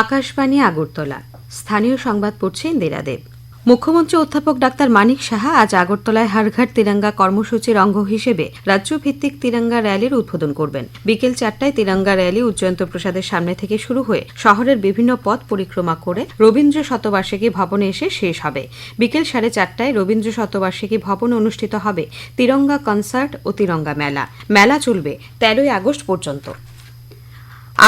আকাশবাণী আগরতলা। স্থানীয় সংবাদ পড়ছে ইন্দিরা দেব। মুখ্যমন্ত্রী অধ্যাপক ডাক্তার মানিক সাহা আজ আগরতলায় হারঘাট তিরঙ্গা কর্মসূচির অঙ্গ হিসেবে রাজ্যভিত্তিক তিরঙ্গা র্যালির উদ্বোধন করবেন। বিকেল চারটায় তিরঙ্গা র্যালি উজ্জয়ন্ত প্রসাদের সামনে থেকে শুরু হয়ে শহরের বিভিন্ন পথ পরিক্রমা করে রবীন্দ্র শতবার্ষিকী ভবনে এসে শেষ হবে। বিকেল সাড়ে চারটায় রবীন্দ্র শতবার্ষিকী ভবনে অনুষ্ঠিত হবে তিরঙ্গা কনসার্ট ও তিরঙ্গা মেলা। মেলা চলবে তেরোই আগস্ট পর্যন্ত।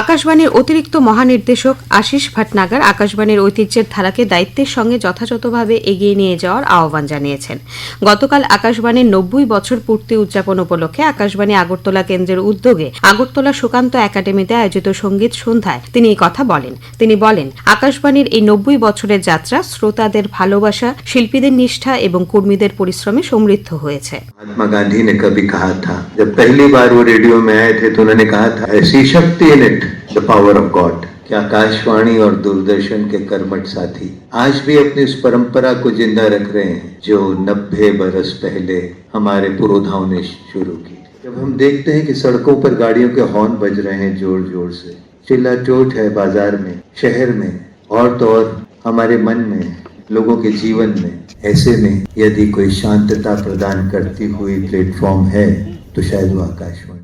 আকাশবাণীর অতিরিক্ত মহানির্দেশক আশিস ভাটনাগার আকাশবাণীর ঐতিহ্যের ধারাকে দায়িত্বের সঙ্গে যথাযথভাবে এগিয়ে নিয়ে যাওয়ার আহ্বান জানিয়েছেন গতকাল আকাশবাণীর নব্বই বছর পূর্তি উদযাপন উপলক্ষে আকাশবাণী আগরতলা কেন্দ্রের উদ্যোগে আগরতলা সুকান্ত একাডেমিতে আয়োজিত সঙ্গীত সন্ধ্যায় তিনি এই কথা বলেন তিনি বলেন আকাশবাণীর এই নব্বই বছরের যাত্রা শ্রোতাদের ভালোবাসা শিল্পীদের নিষ্ঠা এবং কর্মীদের পরিশ্রমে সমৃদ্ধ হয়েছে महात्मा गांधी ने कभी कहा था जब पहली बार वो रेडियो में आए थे तो उन्होंने कहा था ऐसी शक्ति in it the power of God क्या आकाशवाणी और दूरदर्शन के कर्मठ साथी आज भी अपनी उस परंपरा को ज़िंदा रख रहे हैं, जो नब्बे बरस पहले हमारे पुरोधाओं ने शुरू की। जब हम देखते हैं कि सड़कों पर गाड़ियों के हॉर्न बज रहे हैं ज़ोर ज़ोर से चिल्ला चोट है बाज़ार में, शहर में, और तो और हमारे मन में, लोगों के जीवन में, ऐसे में यदि कोई शांतता प्रदान करती हुई प्लेटफॉर्म है तो शायद वो आकाशवाणी।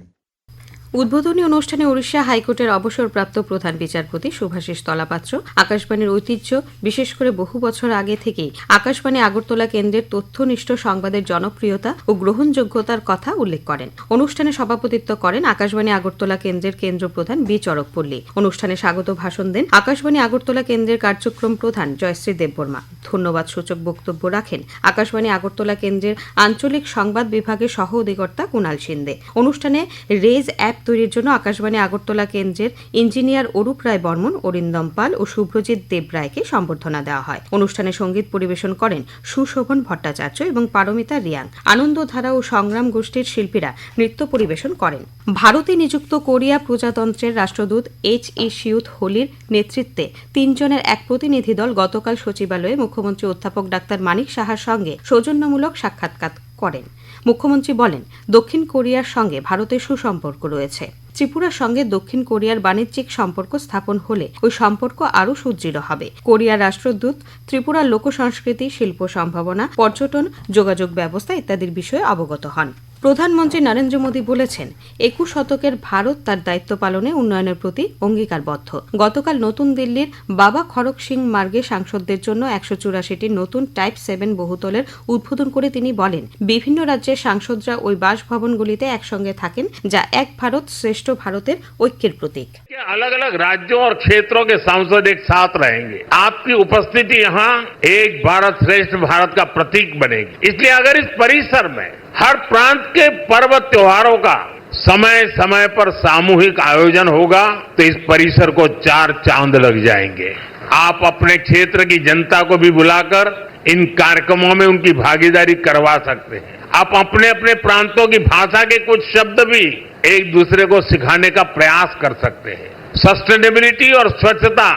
উদ্বোধনী অনুষ্ঠানে উড়িষ্যা হাইকোর্টের অবসরপ্রাপ্ত প্রধান বিচারপতি শুভাশিস তলাপাত্র, আকাশবাণীর ঐতিহ্য, বিশেষ করে বহু বছর আগে থেকেই আকাশবাণী আগরতলা কেন্দ্রের তথ্যনিষ্ঠ সংবাদের জনপ্রিয়তা ও গ্রহণযোগ্যতার কথা উল্লেখ করেন। অনুষ্ঠানে সভাপতিত্ব করেন আকাশবাণী আগরতলা কেন্দ্রের কেন্দ্র প্রধান বি চরকপল্লী অনুষ্ঠানে স্বাগত ভাষণ দেন আকাশবাণী আগরতলা কেন্দ্রের কার্যক্রম প্রধান জয়শ্রী দেববর্মা। ধন্যবাদ সূচক বক্তব্য রাখেন আকাশবাণী আগরতলা কেন্দ্রের আঞ্চলিক সংবাদ বিভাগের সহ অধিকর্তা কুণাল সিন্দে। অনুষ্ঠানে রেজ অ্যাপ তৈরির জন্য আকাশবাণী আগরতলা কেন্দ্রের ইঞ্জিনিয়ার অরূপ রায় বর্মন, অরিন্দম পাল ও শুভ্রজিৎ দেব রায়কে সম্বর্ধনা দেওয়া হয়। অনুষ্ঠানে সংগীত পরিবেশন করেন সুশোভন ভট্টাচার্য এবং পারমিতা রিয়াং। আনন্দধারা ও সংগ্রাম গোষ্ঠীর শিল্পীরা নৃত্য পরিবেশন করেন। ভারতে নিযুক্ত কোরিয়া প্রজাতন্ত্রের রাষ্ট্রদূত এইচ ই শিউথ হোলির নেতৃত্বে তিনজনের এক প্রতিনিধি দল গতকাল সচিবালয়ে মুখ্যমন্ত্রী অধ্যাপক ডাক্তার মানিক সাহার সঙ্গে সৌজন্যমূলক সাক্ষাৎকার করেন। মুখ্যমন্ত্রী বলেন, দক্ষিণ কোরিয়ার সঙ্গে ভারতের সুসম্পর্ক রয়েছে। ত্রিপুরার সঙ্গে দক্ষিণ কোরিয়ার বাণিজ্যিক সম্পর্ক স্থাপন হলে ওই সম্পর্ক আরও সুদৃঢ় হবে। কোরিয়ার রাষ্ট্রদূত, ত্রিপুরার লোকসংস্কৃতি, শিল্প সম্ভাবনা, পর্যটন, যোগাযোগ ব্যবস্থা ইত্যাদির বিষয়ে অবগত হন। প্রধানমন্ত্রী নরেন্দ্র মোদী বলেছেন একুশ শতকের ভারত তার দায়িত্ব পালনে উন্নয়নের প্রতি অঙ্গীকারবদ্ধ গতকাল নতুন দিল্লির বাবা খড়ক সিং মার্গে সাংসদদের জন্য একশো চুরাশিটি নতুন টাইপ সেভেন বহুতলের উদ্বোধন করে তিনি বলেন বিভিন্ন রাজ্যের সাংসদরা ওই বাসভবনগুলিতে একসঙ্গে থাকেন যা এক ভারত শ্রেষ্ঠ ভারতের ঐক্যের প্রতীক के अलग अलग राज्यों और क्षेत्रों के सांसद एक साथ रहेंगे आपकी उपस्थिति यहाँ एक भारत श्रेष्ठ भारत का प्रतीक बनेगी इसलिए अगर इस परिसर में हर प्रांत के पर्व त्योहारों का समय समय पर सामूहिक आयोजन होगा तो इस परिसर को चार चाँद लग जाएँगे। आप अपने क्षेत्र की जनता को भी बुलाकर इन कार्यक्रमों में उनकी भागीदारी करवा सकते हैं। आप अपने अपने प्रांतों की भाषा के कुछ शब्द भी एक दूसरे को सिखाने का प्रयास कर सकते हैं। सस्टेनेबिलिटी और स्वच्छता,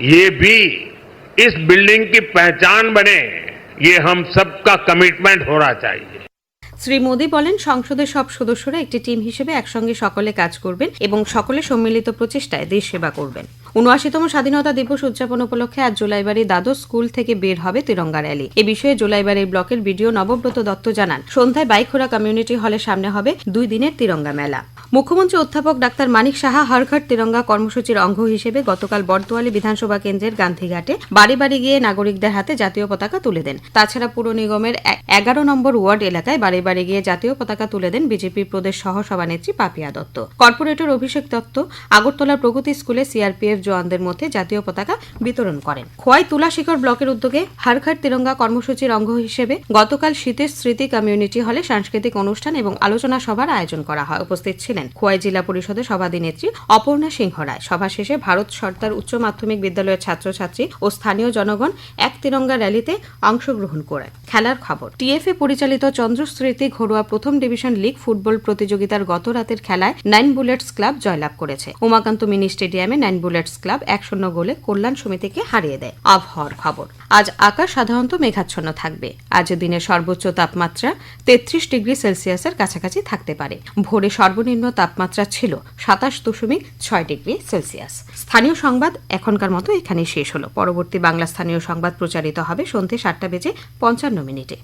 ये भी इस बिल्डिंग की पहचान बने, ये हम सबका कमिटमेंट होना चाहिए। শ্রী মোদী বলেন, সংসদের সব সদস্যরা একটি টিম হিসেবে একসঙ্গে সকলে কাজ করবেন এবং সকলে সম্মিলিত প্রচেষ্টায় দেশ সেবা করবেন। উনআশিতম স্বাধীনতা দিবস উদযাপন উপলক্ষে আজ জোলাইবাড়ি দ্বাদশ স্কুল থেকে বের হবে তিরঙ্গা র্যালি। এ বিষয়ে জোলাইবাড়ির ব্লকের বিডিও নবব্রত দত্ত জানান, সন্ধ্যায় বাইখোরা কমিউনিটি হলের সামনে হবে দুই দিনের তিরঙ্গা মেলা। মুখ্যমন্ত্রী অধ্যাপক ডাক্তার মানিক সাহা হরঘট তিরঙ্গা কর্মসূচির অঙ্গ হিসেবে গতকাল বর্দোয়ালি বিধানসভা কেন্দ্রের গান্ধীঘাটে বাড়ি বাড়ি গিয়ে নাগরিকদের হাতে জাতীয় পতাকা তুলে দেন। তাছাড়া পুর নিগমের এগারো নম্বর ওয়ার্ড এলাকায় বাড়ি বাড়ি গিয়ে জাতীয় পতাকা তুলে দেন বিজেপির প্রদেশ সহ সভানেত্রী পাপিয়া দত্ত কর্পোরেটর অভিষেক দত্ত আগরতলা প্রগতি স্কুলে সিআরপিএফ জওয়ানদের মধ্যে জাতীয় পতাকা বিতরণ করেন। খোয়াই তুলাশিখর ব্লকের উদ্যোগে হারঘাট তিরঙ্গা কর্মসূচির অঙ্গ হিসেবে গতকাল শীতের স্মৃতি কমিউনিটি হলে সাংস্কৃতিক অনুষ্ঠান এবং আলোচনা সভার আয়োজন করা হয়। উপস্থিত ছিলেন খোয়াই জেলা পরিষদের সভাধিনেত্রী অপর্ণা সিংহ রায়। সভা শেষে ভারত সরকার উচ্চ মাধ্যমিক বিদ্যালয়ের ছাত্রছাত্রী ও স্থানীয় জনগণ এক তিরঙ্গা র্যালিতে অংশগ্রহণ করে। খেলার খবর। টিএফএ পরিচালিত চন্দ্রস্মৃতি ঘরোয়া প্রথম ডিভিশন লিগ ফুটবল প্রতিযোগিতার গত রাতের খেলায় নাইন বুলেটস ক্লাব জয়লাভ করেছে। উমাকান্ত মিনি স্টেডিয়ামে নাইন বুলেটস ক্লাব এক শূন্য গোলে কল্যাণ সমিতিকে হারিয়ে দেয়। আবহাওয়ার খবর। আজ আকাশ সাধারণত মেঘাচ্ছন্ন থাকবে। আজ দিনের সর্বোচ্চ তাপমাত্রা তেত্রিশ ডিগ্রি সেলসিয়াসের কাছাকাছি থাকতে পারে। ভোরে সর্বনিম্ন তাপমাত্রা ছিল সাতাশ দশমিক ছয় ডিগ্রি সেলসিয়াস। স্থানীয় সংবাদ এখনকার মতো এখানে শেষ হলো। পরবর্তী বাংলা স্থানীয় সংবাদ প্রচারিত হবে সন্ধ্যে সাতটা বেজে পঞ্চান্ন মিনিটে।